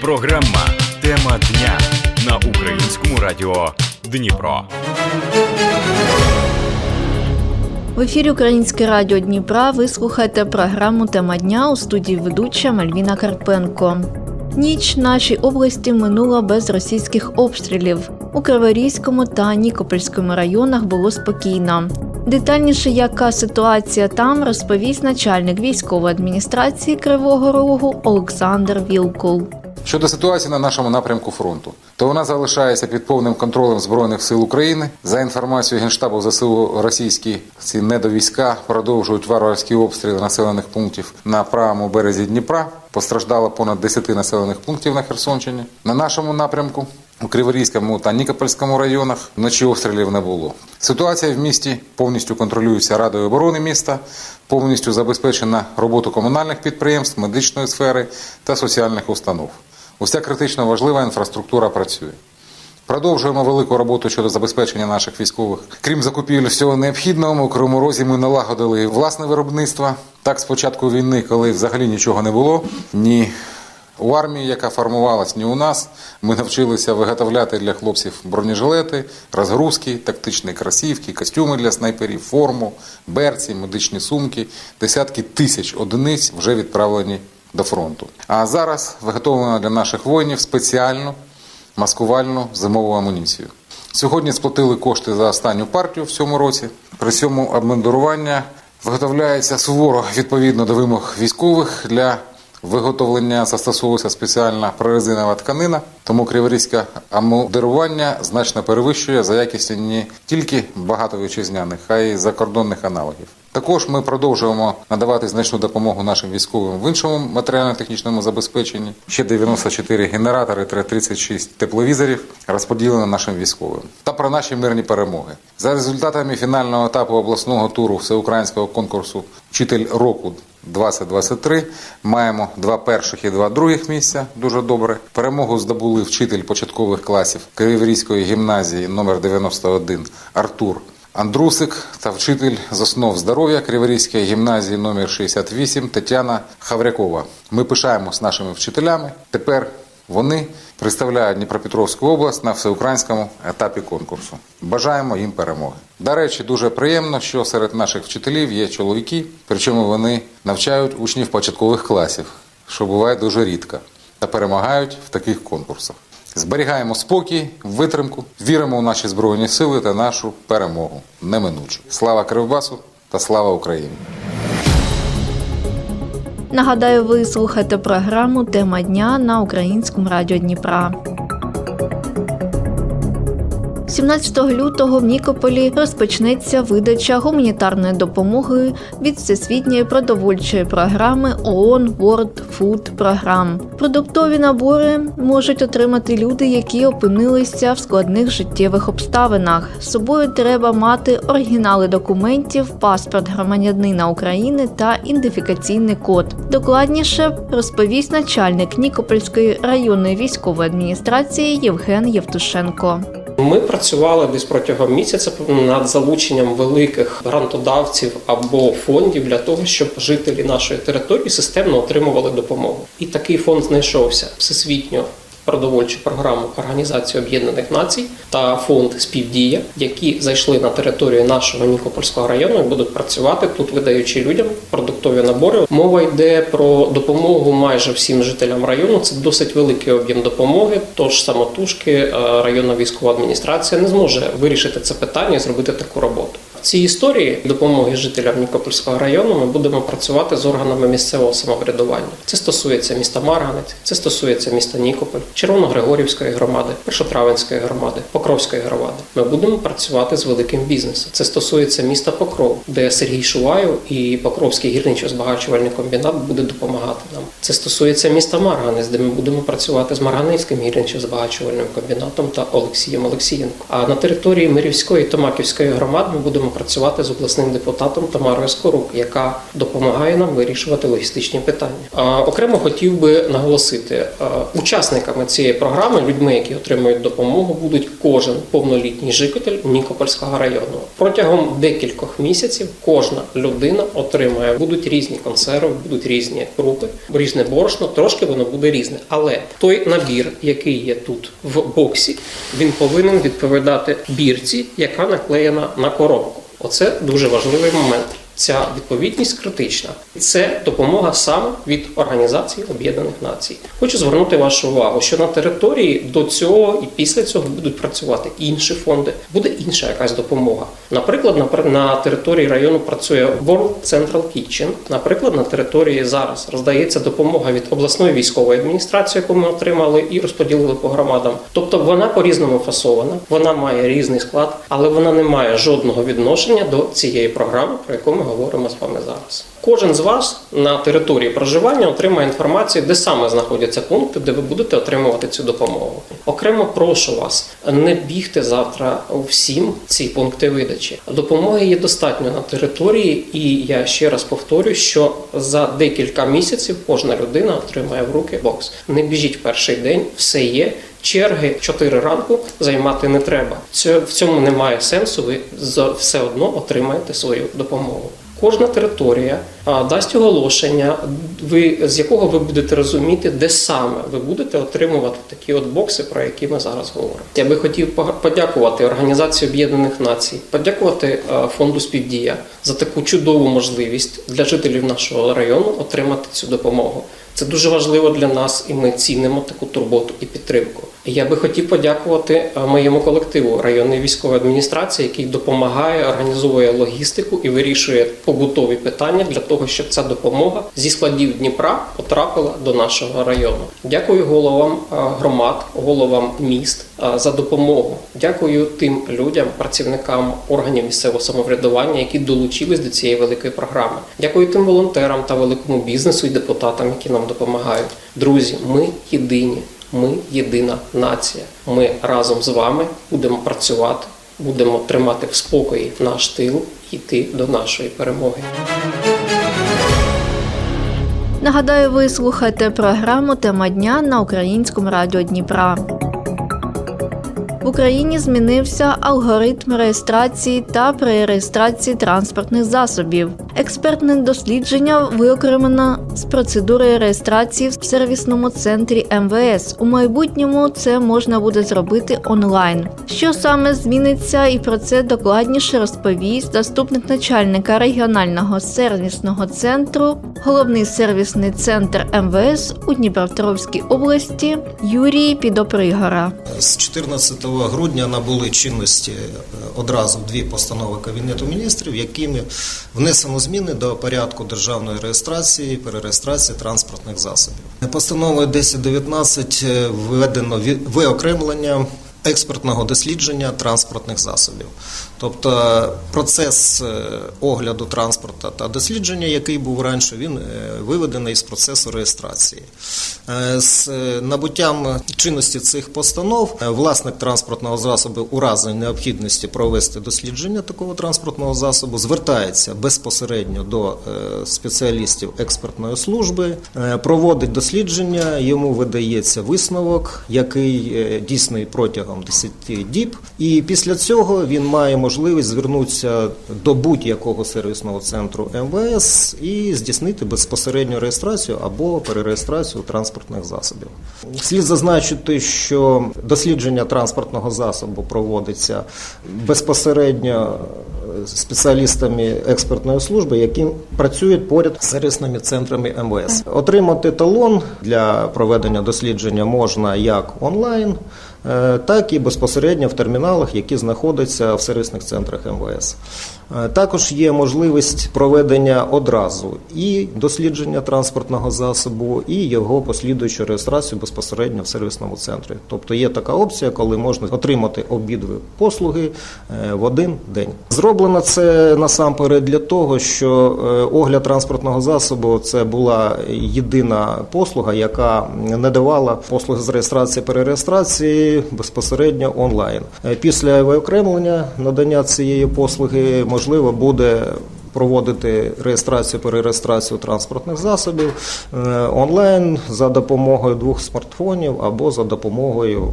Програма Тема дня на українському радіо Дніпро. В ефірі Українське радіо Дніпра ви слухаєте програму Тема дня у студії ведуча Мальвіна Карпенко. Ніч нашій області минула без російських обстрілів. У Криворізькому та Нікопольському районах було спокійно. Детальніше, яка ситуація там, розповість начальник військової адміністрації Кривого Рогу Олександр Вілкул. Щодо ситуації на нашому напрямку фронту, то вона залишається під повним контролем збройних сил України. За інформацією генштабу ЗСУ, російські ці недовійська продовжують варварські обстріли населених пунктів на правому березі Дніпра. Постраждало понад 10 населених пунктів на Херсонщині. На нашому напрямку у Криворізькому та Нікопольському районах вночі обстрілів не було. Ситуація в місті повністю контролюється Радою оборони міста, повністю забезпечена роботу комунальних підприємств, медичної сфери та соціальних установ. Уся критично важлива інфраструктура працює. Продовжуємо велику роботу щодо забезпечення наших військових. Крім закупівель всього необхідного, у Кривому Розі ми налагодили власне виробництво. Так, з початку війни, коли взагалі нічого не було, ні у армії, яка формувалась, ні у нас, ми навчилися виготовляти для хлопців бронежилети, розгрузки, тактичні кросівки, костюми для снайперів, форму, берці, медичні сумки. Десятки тисяч одиниць вже відправлені до фронту. А зараз виготовлено для наших воїнів спеціальну маскувальну зимову амуніцію. Сьогодні сплатили кошти за останню партію в цьому році. При цьому обмундирування виготовляється суворо відповідно до вимог військових для виготовлення застосовується спеціальна прорезинова тканина, тому криворізьке амудирування значно перевищує за якістю не тільки багатовітчизняних, а й закордонних аналогів. Також ми продовжуємо надавати значну допомогу нашим військовим в іншому матеріально-технічному забезпеченні. Ще 94 генератори та 36 тепловізорів розподілено нашим військовим. Та про наші мирні перемоги. За результатами фінального етапу обласного туру всеукраїнського конкурсу Вчитель року 2023 маємо два перших і два других місця. Дуже добре. Перемогу здобули вчитель початкових класів Київрійської гімназії номер 91 Артур Андрусик та вчитель з основ здоров'я Криворізької гімназії номер 68 Тетяна Хаврякова. Ми пишаємось нашими вчителями. Тепер вони представляють Дніпропетровську область на всеукраїнському етапі конкурсу. Бажаємо їм перемоги. До речі, дуже приємно, що серед наших вчителів є чоловіки, причому вони навчають учнів початкових класів, що буває дуже рідко, та перемагають в таких конкурсах. Зберігаємо спокій, витримку, віримо у наші збройні сили та нашу перемогу неминучу. Слава Кривбасу та слава Україні! Нагадаю, ви слухаєте програму Тема дня на українському радіо Дніпра. 17 лютого в Нікополі розпочнеться видача гуманітарної допомоги від Всесвітньої продовольчої програми ООН World Food Program. Продуктові набори можуть отримати люди, які опинилися в складних життєвих обставинах. З собою треба мати оригінали документів, паспорт громадянина України та ідентифікаційний код. Докладніше розповість начальник Нікопольської районної військової адміністрації Євген Євтушенко. Ми працювали десь протягом місяця над залученням великих грантодавців або фондів для того, щоб жителі нашої території системно отримували допомогу. І такий фонд знайшовся всесвітньо. Продовольчу програму Організації Об'єднаних Націй та фонд Співдія, які зайшли на територію нашого Нікопольського району і будуть працювати тут, видаючи людям продуктові набори. Мова йде про допомогу майже всім жителям району. Це досить великий об'єм допомоги. Тож самотужки е, районна військова адміністрація не зможе вирішити це питання і зробити таку роботу. В цій історії допомоги жителям Нікопольського району ми будемо працювати з органами місцевого самоврядування. Це стосується міста Марганець, це стосується міста Нікополь, Червоногригорівської громади, Першотравенської громади, Покровської громади. Ми будемо працювати з великим бізнесом. Це стосується міста Покров, де Сергій Шуваєв і Покровський гірничо-збагачувальний комбінат буде допомагати нам. Це стосується міста Марганець, де ми будемо працювати з Марганецьким гірничо-збагачувальним комбінатом та Олексієм Олексієнко. А на території Мирівської та Маківської громад ми будемо працювати з обласним депутатом Тамарою Скорук, яка допомагає нам вирішувати логістичні питання. Окремо хотів би наголосити, учасниками цієї програми, людьми, які отримують допомогу, будуть кожен повнолітній житель Нікопольського району. Протягом декількох місяців кожна людина отримає будуть різні консерви, будуть різні крупи, різне борошно, трошки воно буде різне. Але той набір, який є тут в боксі, він повинен відповідати бірці, яка наклеєна на коробку. Оце дуже важливий момент. Ця відповідність критична. Це допомога саме від Організації Об'єднаних Націй. Хочу звернути вашу увагу, що на території до цього і після цього будуть працювати інші фонди, буде інша якась допомога. Наприклад, на, території району працює World Central Kitchen. Наприклад, на території зараз роздається допомога від обласної військової адміністрації, яку ми отримали і розподілили по громадам. Тобто вона по-різному фасована, вона має різний склад, але вона не має жодного відношення до цієї програми, про яку ми говоримо з вами зараз. Кожен з вас на території проживання отримає інформацію, де саме знаходяться пункти, де ви будете отримувати цю допомогу. Окремо прошу вас не бігти завтра всім ці пункти видачі. Допомоги є достатньо на території, і я ще раз повторю, що за декілька місяців кожна людина отримає в руки бокс. Не біжіть перший день, все є. Черги 4 ранку займати не треба. Це в цьому немає сенсу. Ви все одно отримаєте свою допомогу. Кожна територія дасть оголошення, ви з якого ви будете розуміти, де саме ви будете отримувати такі от бокси, про які ми зараз говоримо. Я би хотів подякувати Організації Об'єднаних Націй, подякувати фонду співдія за таку чудову можливість для жителів нашого району отримати цю допомогу. Це дуже важливо для нас, і ми цінимо таку турботу і підтримку. Я би хотів подякувати е, моєму колективу районної військової адміністрації, який допомагає, організовує логістику і вирішує побутові питання для того, щоб ця допомога зі складів Дніпра потрапила до нашого району. Дякую головам е, громад, головам міст е, за допомогу. Дякую тим людям, працівникам органів місцевого самоврядування, які долучились до цієї великої програми. Дякую тим волонтерам та великому бізнесу і депутатам, які нам допомагають. Друзі, ми єдині. Ми єдина нація. Ми разом з вами будемо працювати, будемо тримати в спокої наш тил і йти до нашої перемоги. Нагадаю, ви слухаєте програму Тема дня на українському радіо Дніпра. Україні змінився алгоритм реєстрації та пререєстрації транспортних засобів. Експертне дослідження виокремлено з процедури реєстрації в сервісному центрі МВС. У майбутньому це можна буде зробити онлайн. Що саме зміниться, і про це докладніше розповість заступник начальника регіонального сервісного центру, головний сервісний центр МВС у Дніпропетровській області Юрій Підопригора. З 14 грудня набули чинності е, одразу дві постанови Кабінету міністрів, якими внесено зміни до порядку державної реєстрації перереєстрації транспортних засобів. Постановою 1019 е, введено виокремлення експертного дослідження транспортних засобів. Тобто процес е, огляду транспорту та дослідження, який був раніше, він е, виведений з процесу реєстрації. Е, З набуттям чинності цих постанов власник транспортного засобу у разі необхідності провести дослідження такого транспортного засобу звертається безпосередньо до спеціалістів експертної служби, проводить дослідження, йому видається висновок, який дійсний протягом 10 діб, і після цього він має можливість звернутися до будь-якого сервісного центру МВС і здійснити безпосередньо реєстрацію або перереєстрацію транспортних засобів. Слід зазначити, що дослідження транспортного засобу проводиться безпосередньо спеціалістами експертної служби, які працюють поряд з сервісними центрами МВС. Отримати талон для проведення дослідження можна як онлайн, е, так і безпосередньо в терміналах, які знаходяться в сервісних центрах МВС. Е, Також є можливість проведення одразу і дослідження транспортного засобу, і його послідуючу реєстрацію безпосередньо в сервісному центрі. Тобто є така опція, коли можна отримати обидві послуги е, в один день. Зроблено це насамперед для того, що е, огляд транспортного засобу це була єдина послуга, яка не давала послуги з реєстрації перереєстрації безпосередньо онлайн. Після виокремлення надання цієї послуги можливо буде. Проводити реєстрацію перереєстрацію транспортних засобів е, онлайн за допомогою двох смартфонів або за допомогою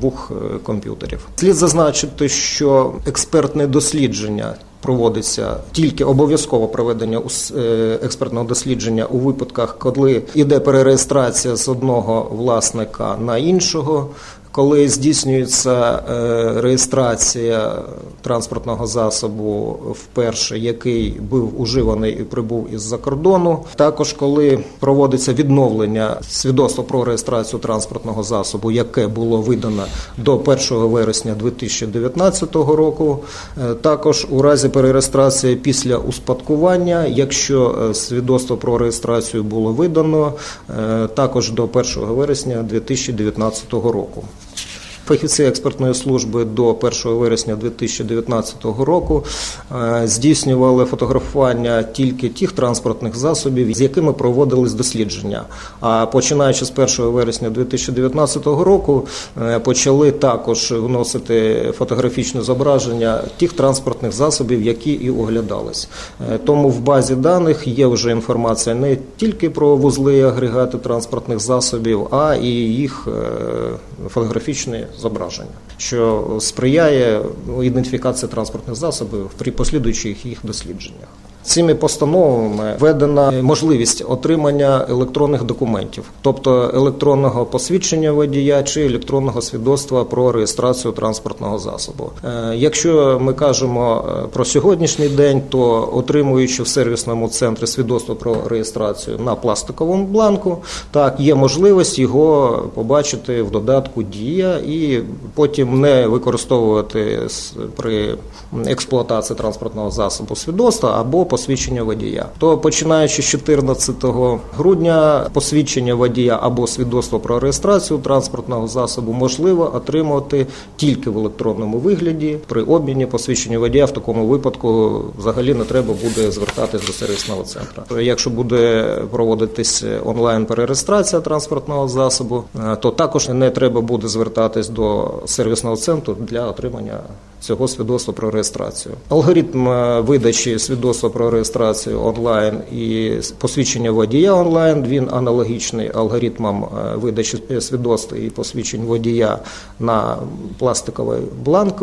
двох е, комп'ютерів. Слід зазначити, що експертне дослідження. Проводиться тільки обов'язково проведення е, експертного дослідження у випадках, коли йде перереєстрація з одного власника на іншого, коли здійснюється е, реєстрація транспортного засобу вперше, який був уживаний і прибув із-за кордону. Також коли проводиться відновлення свідоцтва про реєстрацію транспортного засобу, яке було видано до 1 вересня 2019 року. Е, Також у разі перереєстрації після успадкування, якщо е, свідоцтво про реєстрацію було видано, також до 1 вересня 2019 року. Фахівці експертної служби до 1 вересня 2019 року е, здійснювали фотографування тільки тих транспортних засобів, з якими проводились дослідження. А починаючи з 1 вересня 2019 року е, почали також вносити фотографічне зображення тих транспортних засобів, які і оглядались. Е, Тому в базі даних є вже інформація не тільки про вузли і агрегати транспортних засобів, а і їх фотографічне зображення, що сприяє ну, ідентифікації транспортних засобів при послідуючих їх дослідженнях. Цими постановами введена можливість отримання електронних документів, тобто електронного посвідчення водія чи електронного свідоцтва про реєстрацію транспортного засобу. Е, Якщо ми кажемо е, про сьогоднішній день, то отримуючи в сервісному центрі свідоцтво про реєстрацію на пластиковому бланку, так є можливість його побачити в додатку Дія і потім не використовувати при експлуатації транспортного засобу свідоцтва або посвідчення водія. То починаючи з 14 грудня посвідчення водія або свідоцтво про реєстрацію транспортного засобу можливо отримувати тільки в електронному вигляді. При обміні посвідчення водія в такому випадку взагалі не треба буде звертатись до сервісного центру. Якщо буде проводитись онлайн перереєстрація транспортного засобу, е, то також не треба буде звертатись до сервісного центру для отримання цього свідоцтва про реєстрацію. Алгоритм е, видачі свідоцтва про реєстрацію онлайн і посвідчення водія онлайн він аналогічний алгоритмам е, видачі свідоцтва і посвідчень водія на пластиковий бланк.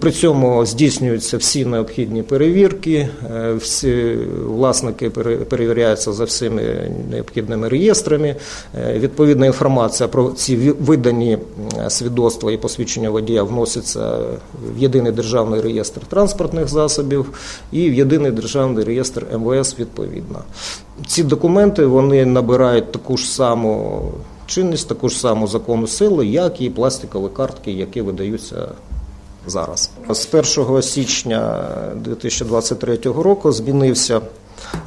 При цьому здійснюються всі необхідні перевірки, е, всі власники перевіряються за всіми необхідними реєстрами. Відповідна інформація про ці видані свідоцтва і посвідчення водія вноситься в єдиний державний реєстр транспортних засобів і в єдиний державний реєстр МВС відповідно. Ці документи вони набирають таку ж саму чинність, таку ж саму законну силу, як і пластикові картки, які видаються зараз. З 1 січня 2023 року змінився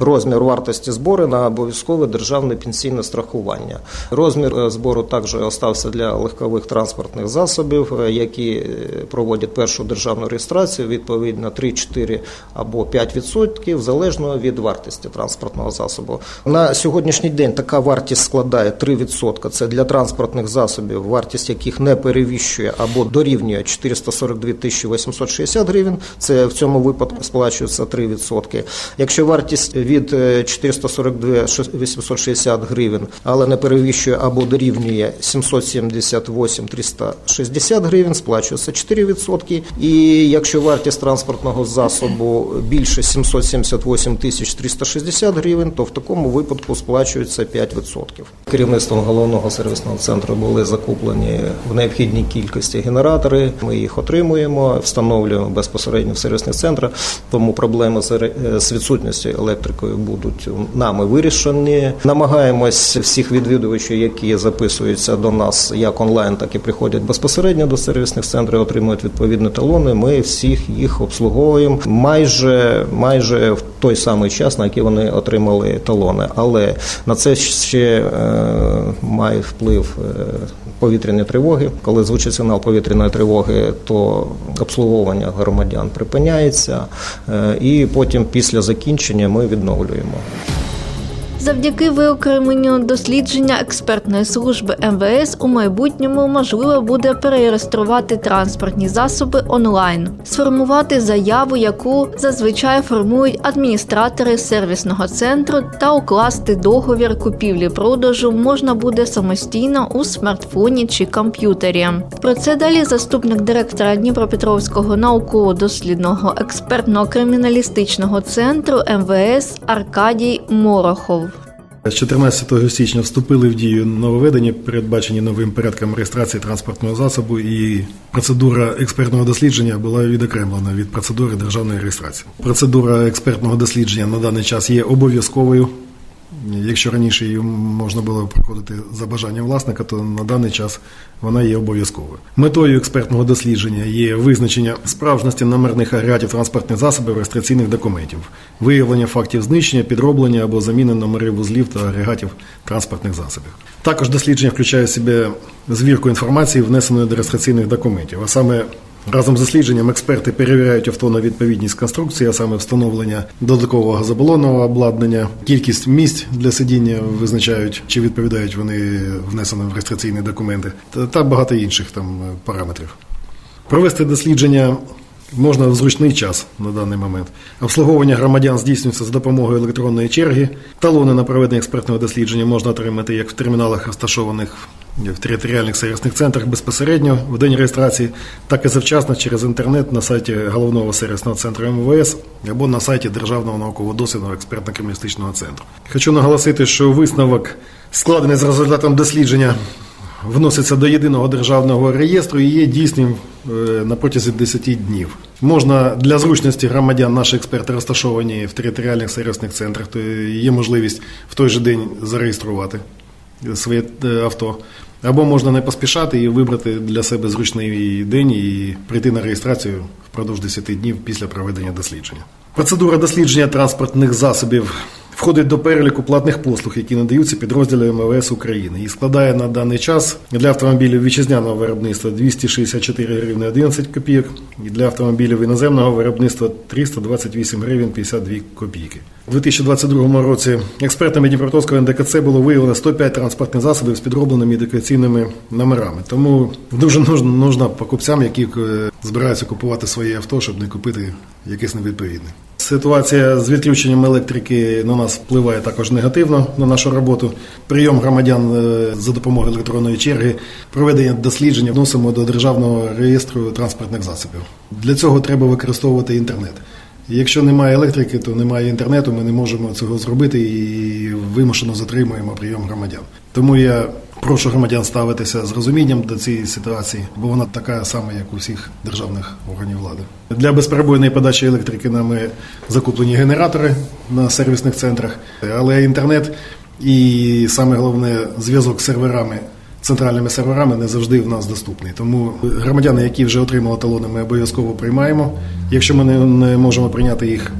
розмір вартості збору на обов'язкове державне пенсійне страхування. Розмір е, збору також остався для легкових транспортних засобів, е, які е, проводять першу державну реєстрацію, відповідно 3, 4 або 5% залежно від вартості транспортного засобу. На сьогоднішній день така вартість складає 3%. Це для транспортних засобів, вартість яких не перевищує або дорівнює 442 тисячі 860 гривень. Це в цьому випадку сплачується 3%. Якщо вартість від е, 442 860 гривень, але не перевищує або дорівнює 778 360 гривень, сплачується 4%. І якщо вартість транспортного засобу більше 778 тисяч 360 гривень, то в такому випадку сплачується 5%. Керівництвом головного сервісного центру були закуплені в необхідній кількості генератори. Ми їх отримуємо, встановлюємо безпосередньо в сервісних центрах. Тому проблеми з відсутністю електрикою будуть нами вирішені. Намагаємось всіх відвідувачів, які записуються до нас як онлайн, так і приходять безпосередньо до сервісних центрів, отримують відповідні талони. Ми всіх їх обслуговуємо майже майже в той самий час, на який вони отримали талони. Але на це ще е, має вплив е, повітряні тривоги. Коли звучить сигнал повітряної тривоги, то обслуговування громадян припиняється, е, і потім після закінчення ми відновлюємо. Завдяки виокремленню дослідження експертної служби МВС у майбутньому можливо буде перереєструвати транспортні засоби онлайн, сформувати заяву, яку зазвичай формують адміністратори сервісного центру, та укласти договір купівлі-продажу можна буде самостійно у смартфоні чи комп'ютері. Про це далі заступник директора Дніпропетровського науково-дослідного експертно-криміналістичного центру МВС Аркадій Морохов. З 14 січня вступили в дію нововведення, передбачені новим порядком реєстрації транспортного засобу, і процедура експертного дослідження була відокремлена від процедури державної реєстрації. Процедура експертного дослідження на даний час є обов'язковою. Якщо раніше її можна було проходити за бажанням власника, то на даний час вона є обов'язковою. Метою експертного дослідження є визначення справжності номерних агрегатів транспортних засобів реєстраційних документів, виявлення фактів знищення, підроблення або заміни номерів вузлів та агрегатів транспортних засобів. Також дослідження включає в себе звірку інформації, внесеної до реєстраційних документів, а саме Разом з дослідженням експерти перевіряють авто на відповідність конструкції, а саме встановлення додаткового газобалонного обладнання, кількість місць для сидіння визначають, чи відповідають вони внесеним в реєстраційні документи, та, багато інших там е, параметрів. Провести дослідження можна в зручний час на даний момент. Обслуговування громадян здійснюється за допомогою електронної черги. Талони на проведення експертного дослідження можна отримати як в терміналах, розташованих в територіальних сервісних центрах безпосередньо в день реєстрації, так і завчасно через інтернет на сайті головного сервісного центру МВС або на сайті Державного науково-дослідного експертно-криміналістичного центру. Хочу наголосити, що висновок, складений з результатом дослідження, вноситься до єдиного державного реєстру і є дійсним е, на протязі 10 днів. Можна для зручності громадян наші експерти розташовані в територіальних сервісних центрах, то є можливість в той же день зареєструвати своє е, авто. Або можна не поспішати і вибрати для себе зручний день і прийти на реєстрацію впродовж 10 днів після проведення дослідження. Процедура дослідження транспортних засобів входить до переліку платних послуг, які надаються підрозділам МВС України, і складає на даний час для автомобілів вітчизняного виробництва 264 гривні 11 копійок, і для автомобілів іноземного виробництва 328 гривень 52 копійки. У 2022 році експертами Дніпропетровського НДКЦ було виявлено 105 транспортних засобів з підробленими ідентифікаційними номерами. Тому дуже нужно покупцям, які е, збираються купувати своє авто, щоб не купити якесь невідповідне. Ситуація з відключенням електрики на нас впливає також негативно на нашу роботу. Прийом громадян е, за допомогою електронної черги, проведення дослідження вносимо до державного реєстру транспортних засобів. Для цього треба використовувати інтернет. Якщо немає електрики, то немає інтернету, ми не можемо цього зробити і вимушено затримуємо прийом громадян. Тому я прошу громадян ставитися з розумінням до цієї ситуації, бо вона така сама, як у всіх державних органів влади. Для безперебойної подачі електрики нами закуплені генератори на сервісних центрах, але інтернет і саме головне зв'язок з серверами. Центральними серверами не завжди в нас доступний. Тому громадяни, які вже отримали талони, ми обов'язково приймаємо. Якщо ми не, можемо прийняти їх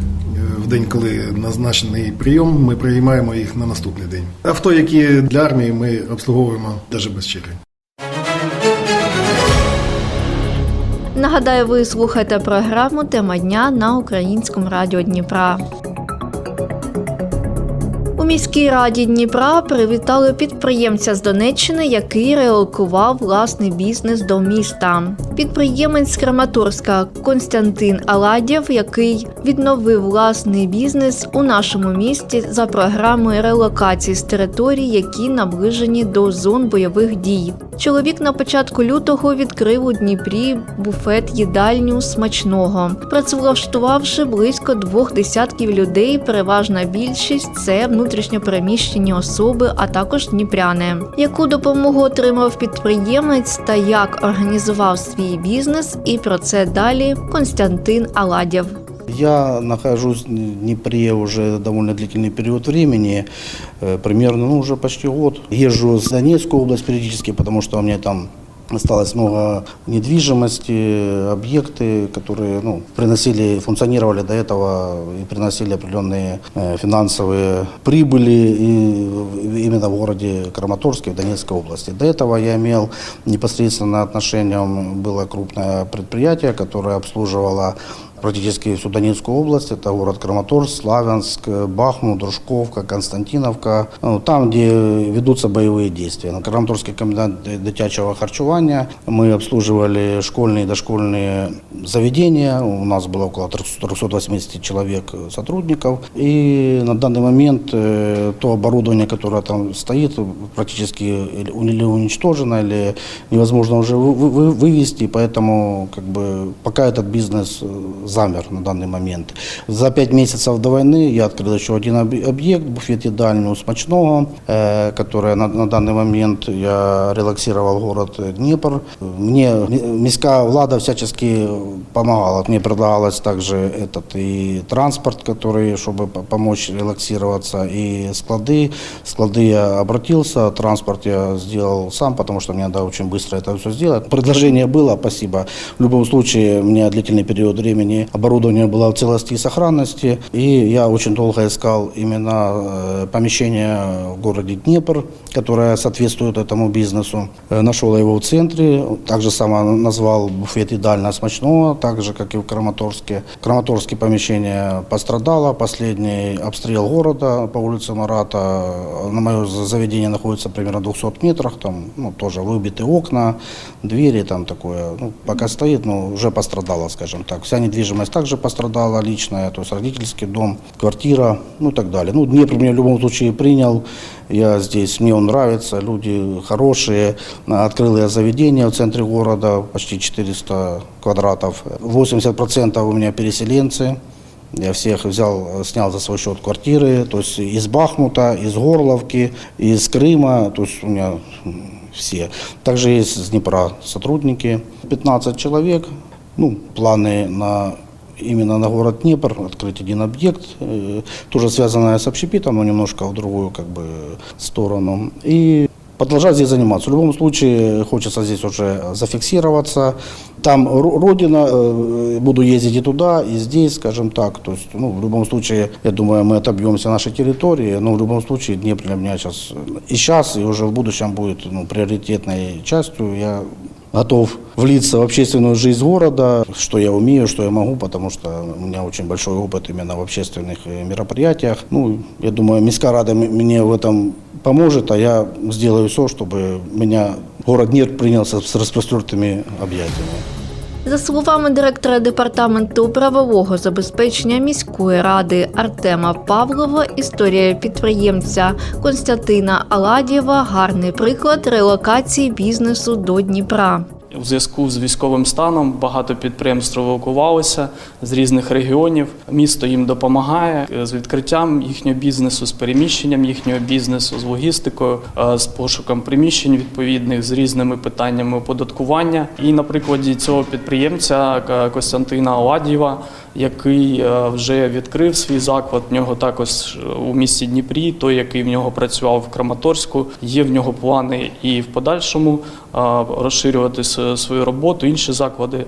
день, коли назначений прийом, ми приймаємо їх на наступний день. Авто, які для армії, ми обслуговуємо навіть без черги. Нагадаю, ви слухаєте програму Тема дня на українському радіо Дніпра. Міській раді Дніпра привітали підприємця з Донеччини, який релокував власний бізнес до міста. Підприємець з Краматорська Константин Аладєв, який відновив власний бізнес у нашому місті за програмою релокації з територій, які наближені до зон бойових дій. Чоловік на початку лютого відкрив у Дніпрі буфет їдальню смачного, працевлаштувавши близько двох десятків людей. Переважна більшість це внутрішньопереміщені особи, а також дніпряни. Яку допомогу отримав підприємець та як організував свій бізнес, і про це далі Константин Аладєв. Я нахожусь в Днепре уже довольно длительный период времени, э, примерно ну, уже почти год. Езжу в Донецкую область периодически, потому что у меня там Осталось много недвижимости, объекты, которые ну, приносили, функционировали до этого и приносили определенные э, финансовые прибыли и в- именно в городе Краматорске, в Донецкой области. До этого я имел непосредственно отношение, было крупное предприятие, которое обслуживало практически всю Донецкую область. Это город Краматорск, Славянск, Бахмут, Дружковка, Константиновка. Ну, Там, где ведутся боевые действия. На Краматорский комбинат дитячего харчевания мы обслуживали школьные и дошкольные заведения. У нас было около 380 человек сотрудников. И на данный момент э, то оборудование, которое там стоит, практически или уничтожено, или невозможно уже вы- вы- вывести. Поэтому как бы, пока этот бизнес э, замер на данный момент. За пять месяцев до войны я открыл еще один объ- объект, буфет едальню Смачного, э, который на, на данный момент я релаксировал город Днепр. Мне міська влада всячески помогала. Мне предлагалось также этот и транспорт, который, чтобы по- помочь релаксироваться, и склады. Склады я обратился, транспорт я сделал сам, потому что мне надо очень быстро это все сделать. Предложение было, спасибо. В любом случае, у меня длительный период времени оборудование было в целости и сохранности, и я очень долго искал именно э, помещение в городе Днепр, которое соответствует этому бизнесу. Э, Нашел его в центре, так же само назвал буфет едального смачного, так же, как и в Краматорске. В Краматорске помещение пострадало, последний обстрел города по улице Марата. На мое заведение находится примерно в 200 метрах, там ну, тоже выбиты окна, двери там такое. Ну, пока стоит, но уже пострадало, скажем так. Вся недвижимость также пострадала личная, то есть родительский дом, квартира, ну и так далее. Ну, Днепр меня в любом случае принял. Я здесь, мне он нравится, люди хорошие. Открыл я заведение в центре города, почти 400 квадратов. 80% у меня переселенцы. Я всех взял, снял за свой счет квартиры, то есть из Бахмута, из Горловки, из Крыма, то есть у меня все. Также есть с Днепра сотрудники, 15 человек. Ну, планы на именно на город Днепр, открыть один объект, э, тоже связанное с общепитом, но немножко в другую как бы сторону. И продолжать здесь заниматься. В любом случае хочется здесь уже зафиксироваться. Там ро- родина, э, буду ездить и туда, и здесь, скажем так. То есть, ну, в любом случае, я думаю, мы отобьемся нашей территории, но в любом случае Днепр для меня сейчас и сейчас, и уже в будущем будет ну, приоритетной частью. Я готов влиться в общественную жизнь города, что я умею, что я могу, потому что у меня очень большой опыт именно в общественных э, мероприятиях. Ну, я думаю, Миска Рада м- мне в этом поможет, а я сделаю все, чтобы меня город Днепр принялся с распростертыми объятиями. За словами директора департаменту правового забезпечення міської ради Артема Павлова, історія підприємця Константина Аладєва гарний приклад релокації бізнесу до Дніпра. У зв'язку з військовим станом багато підприємств релокувалися з різних регіонів. Місто їм допомагає е, з відкриттям їхнього бізнесу, з переміщенням їхнього бізнесу, з логістикою, е, з пошуком приміщень відповідних, з різними питаннями оподаткування. І на прикладі цього підприємця е, Костянтина Оладєва, який вже відкрив свій заклад. В нього також у місті Дніпрі, той, який в нього працював в Краматорську. Є в нього плани і в подальшому розширювати свою роботу, інші заклади е,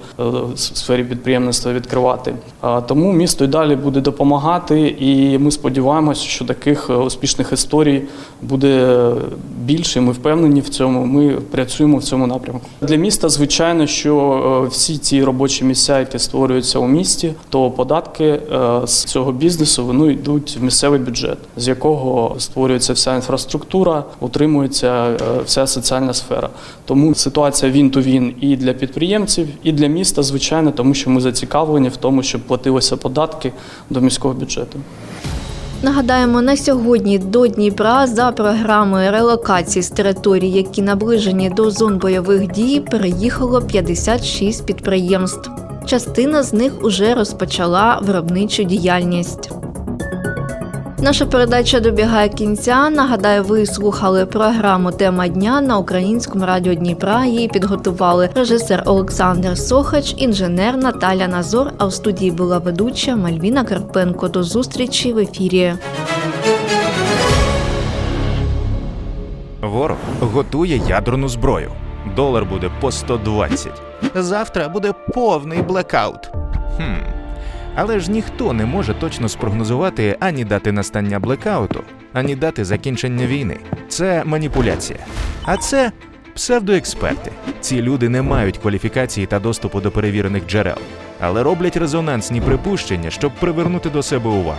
в сфері підприємництва відкривати. Тому місто й далі буде допомагати, і ми сподіваємося, що таких е, успішних історій буде більше. Ми впевнені в цьому. Ми працюємо в цьому напрямку. Для міста, звичайно, що е, всі ці робочі місця, які створюються у місті, то податки з цього бізнесу вони йдуть в місцевий бюджет, з якого створюється вся інфраструктура, утримується вся соціальна сфера. Тому ситуація він то він і для підприємців, і для міста, звичайно, тому що ми зацікавлені в тому, щоб платилися податки до міського бюджету. Нагадаємо, на сьогодні до Дніпра за програмою релокації з територій, які наближені до зон бойових дій, переїхало 56 підприємств. Частина з них уже розпочала виробничу діяльність. Наша передача добігає кінця. Нагадаю, ви слухали програму Тема дня на українському радіо Дніпра. Її підготували режисер Олександр Сохач, інженер Наталя Назор. А в студії була ведуча Мальвіна Карпенко. До зустрічі в ефірі. Ворог готує ядерну зброю. долар буде по 120. Завтра буде повний блекаут. Хм. Але ж ніхто не може точно спрогнозувати ані дати настання блекауту, ані дати закінчення війни. Це маніпуляція. А це псевдоексперти. Ці люди не мають кваліфікації та доступу до перевірених джерел, але роблять резонансні припущення, щоб привернути до себе увагу.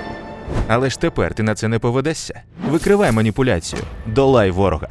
Але ж тепер ти на це не поведешся. Викривай маніпуляцію, долай ворога.